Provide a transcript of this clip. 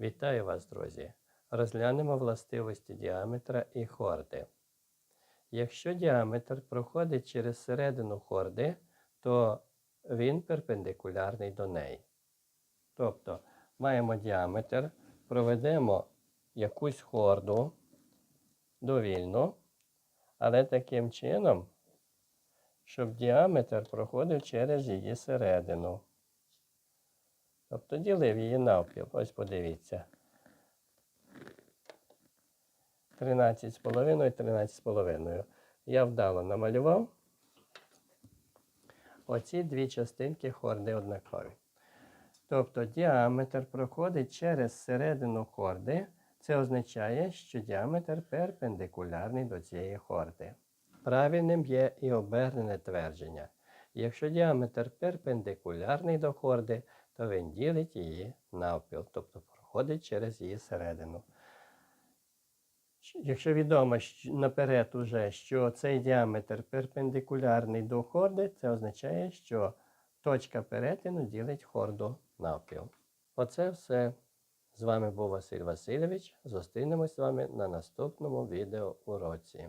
Вітаю вас, друзі! Розглянемо властивості діаметра і хорди. Якщо діаметр проходить через середину хорди, то він перпендикулярний до неї. Тобто маємо діаметр, проведемо якусь хорду довільно, але таким чином, щоб діаметр проходив через її середину. Тобто ділив її навпіл. Ось подивіться. 13,5 і 13,5. Я вдало намалював. Оці дві частинки хорди однакові. Тобто діаметр проходить через середину хорди. Це означає, що діаметр перпендикулярний до цієї хорди. Правильним є і обернене твердження. Якщо діаметр перпендикулярний до хорди, то він ділить її навпіл, тобто проходить через її середину. Якщо відомо наперед уже, що цей діаметр перпендикулярний до хорди, це означає, що точка перетину ділить хорду навпіл. Оце все. З вами був Василь Васильович. Зустрінемось з вами на наступному відео уроці.